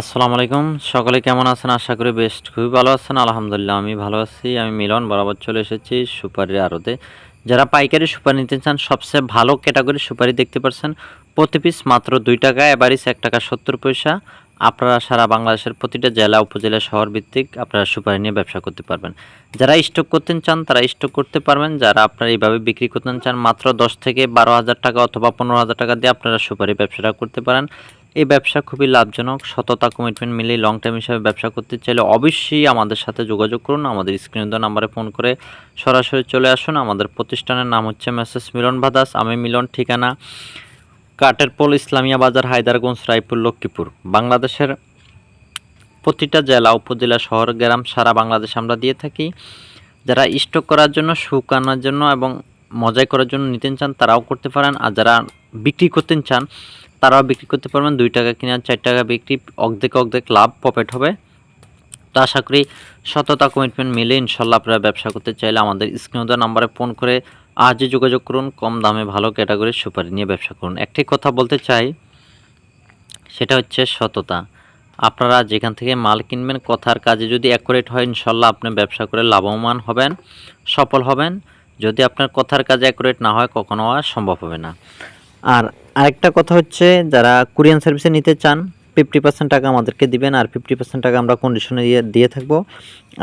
আসসালামু আলাইকুম। সকলে কেমন আছেন? আশা করি বেস্ট খুবই ভালো আছেন। আলহামদুলিল্লাহ, আমি ভালো আছি। আমি মিলন, বরাবর চলে এসেছি সুপারির আড়তে। যারা পাইকারি সুপারি নিতে চান, সবচেয়ে ভালো ক্যাটাগরি সুপারি দেখতে পাচ্ছেন, প্রতি পিস মাত্র দুই টাকা এবারিস এক টাকা সত্তর পয়সা। আপনারা সারা বাংলাদেশের প্রতিটা জেলা, উপজেলা শহর ভিত্তিক আপনারা সুপারি নিয়ে ব্যবসা করতে পারবেন। যারা স্টক করতে চান, তারা স্টক করতে পারবেন। যারা আপনারা এইভাবে বিক্রি করতে চান, মাত্র দশ থেকে বারো হাজার টাকা অথবা পনেরো হাজার টাকা দিয়ে আপনারা সুপারি ব্যবসাটা করতে পারেন। এই ব্যবসা খুবই লাভজনক। সততা কমিটমেন্ট মিলে লং টাইম হিসাবে ব্যবসা করতে চাইলে অবশ্যই আমাদের সাথে যোগাযোগ করুন। আমাদের স্ক্রিনে দেওয়া নাম্বারে ফোন করে সরাসরি চলে আসুন। আমাদের প্রতিষ্ঠানের নাম হচ্ছে মেসেস মিলন ভাদাস। আমি মিলন, ঠিকানা কাটেরপোল, ইসলামিয়া বাজার, হায়দারগঞ্জ, রায়পুর, লক্ষ্মীপুর। বাংলাদেশের প্রতিটা জেলা, উপজেলা, শহর, গ্রাম সারা বাংলাদেশ আমরা দিয়ে থাকি। যারা স্টক করার জন্য শুকানোর জন্য এবং মজাই করার জন্য নিতে চান, তারাও করতে পারেন। আর যারা বিক্রি করতে চান তারাও বিক্রি করতে পারবেন, দুই টাকা কিনে চার টাকা বিক্রি, অর্ধেক অর্ধেক লাভ প্রফিট হবে। তো আশা করি সততা কমিটমেন্ট মিলে ইনশাল্লাহ আপনারা ব্যবসা করতে চাইলে আমাদের স্ক্রিনে দেওয়া নাম্বারে ফোন করে আজই যোগাযোগ করুন, কম দামে ভালো ক্যাটাগরির সুপারি নিয়ে ব্যবসা করুন। একটি কথা বলতে চাই, সেটা হচ্ছে সততা। আপনারা যেখান থেকে মাল কিনবেন, কথার কাজে যদি অ্যাকুরেট হয়, ইনশাল্লাহ আপনি ব্যবসা করে লাভবান হবেন, সফল হবেন। যদি আপনার কথার কাজে অ্যাকুরেট না হয়, কখনো আর সম্ভব হবে না। আর আরেকটা কথা হচ্ছে, যারা কুরিয়ান সার্ভিসে নিতে চান ফিফটি পার্সেন্ট টাকা আমাদেরকে দিবেন আর ফিফটি পার্সেন্ট টাকা আমরা কন্ডিশনে দিয়ে দিয়ে থাকব।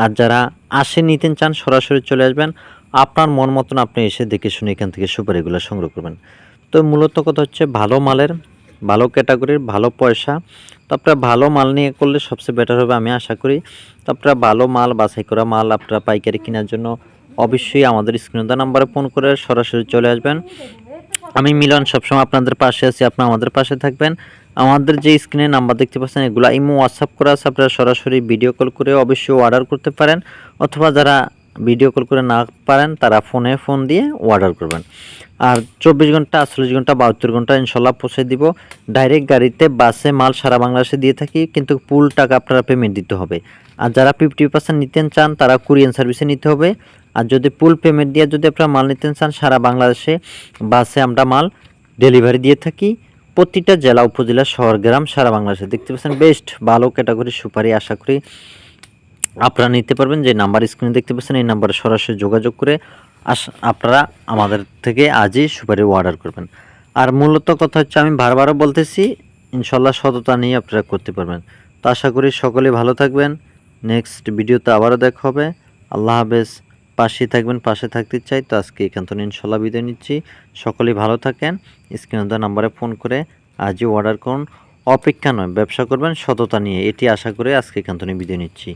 আর যারা আসে নিতে চান, সরাসরি চলে আসবেন, আপনার মন মতন আপনি এসে দেখে শুনে এখান থেকে সুপারিগুলো সংগ্রহ করবেন। তো মূলত কথা হচ্ছে, ভালো মালের, ভালো ক্যাটাগরির, ভালো পয়সা, তো আপনারা ভালো মাল নিয়ে করলে সবচেয়ে বেটার হবে আমি আশা করি। তো আপনারা ভালো মাল, বাছাই করা মাল আপনারা পাইকারি কেনার জন্য অবশ্যই আমাদের স্ক্রিনে নাম্বারে ফোন করে সরাসরি চলে আসবেন। আমি মিলন সবসময় আপনাদের পাশে আছি, আপনারা আমাদের পাশে থাকবেন। আমাদের যে স্ক্রিনে নাম্বার দেখতে পাচ্ছেন, এগুলো ইমো হোয়াটসঅ্যাপ করা আছে, আপনারা সরাসরি ভিডিও কল করে অবশ্যই অর্ডার করতে পারেন, অথবা যারা ভিডিও কল করে না পারেন, তারা ফোনে ফোন দিয়ে অর্ডার করবেন। আর চব্বিশ ঘণ্টা, আটচল্লিশ ঘণ্টা, বাহাত্তর ঘণ্টা ইনশাল্লাহ পৌঁছে দিব। ডাইরেক্ট গাড়িতে বাসে মাল সারা বাংলাদেশে দিয়ে থাকি, কিন্তু ফুল টাকা আপনারা পেমেন্ট দিতে হবে। আর যারা ফিফটি পার্সেন্ট নিতে চান, তারা কুরিয়ান সার্ভিসে নিতে হবে। আর যদি ফুল পেমেন্ট দিয়ে যদি আপনারা মাল নিতে চান, সারা বাংলাদেশে বাসে আমরা মাল ডেলিভারি দিয়ে থাকি। প্রতিটা জেলা, উপজেলা, শহর, গ্রাম সারা বাংলাদেশে দেখতে পাচ্ছেন। বেস্ট ভালো ক্যাটাগরি সুপারি আশা করি আপনারা নিতে পারবেন। যে নাম্বার স্ক্রিনে দেখতে পাচ্ছেন, এই নাম্বারে সরাসরি যোগাযোগ করে আস আপনারা আমাদের থেকে আজই সুপারি অর্ডার করবেন। আর মূলত কথা হচ্ছে, আমি বারবারও বলতেছি, ইনশাল্লাহ সততা নিয়ে আপনারা করতে পারবেন। তো আশা করি সকলে ভালো থাকবেন। নেক্সট ভিডিওতে আবারও দেখা হবে। আল্লাহ হাফেজ। পাশে থাকবেন, পাশে থাকতে চাই। তো আজকে এখান থেকে ইনশাল্লাহ বিদায় নিচ্ছি। সকলেই ভালো থাকেন। স্ক্রিনে দেওয়া নাম্বারে ফোন করে আজই অর্ডার করুন। অপেক্ষা নয়, ব্যবসা করবেন, সততা নিয়ে। এটি আশা করে আজকে এখান থেকে বিদায় নিচ্ছি।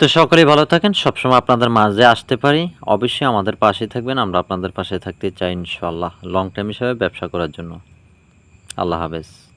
তো সকলেই ভালো থাকেন, সবসময় আপনাদের মাঝে আসতে পারি। অবশ্যই আমাদের পাশে থাকবেন, আমরা আপনাদের পাশে থাকতে চাই, ইনশাল্লাহ। লং টাইম হিসাবে ব্যবসা করার জন্য। আল্লাহ হাফেজ।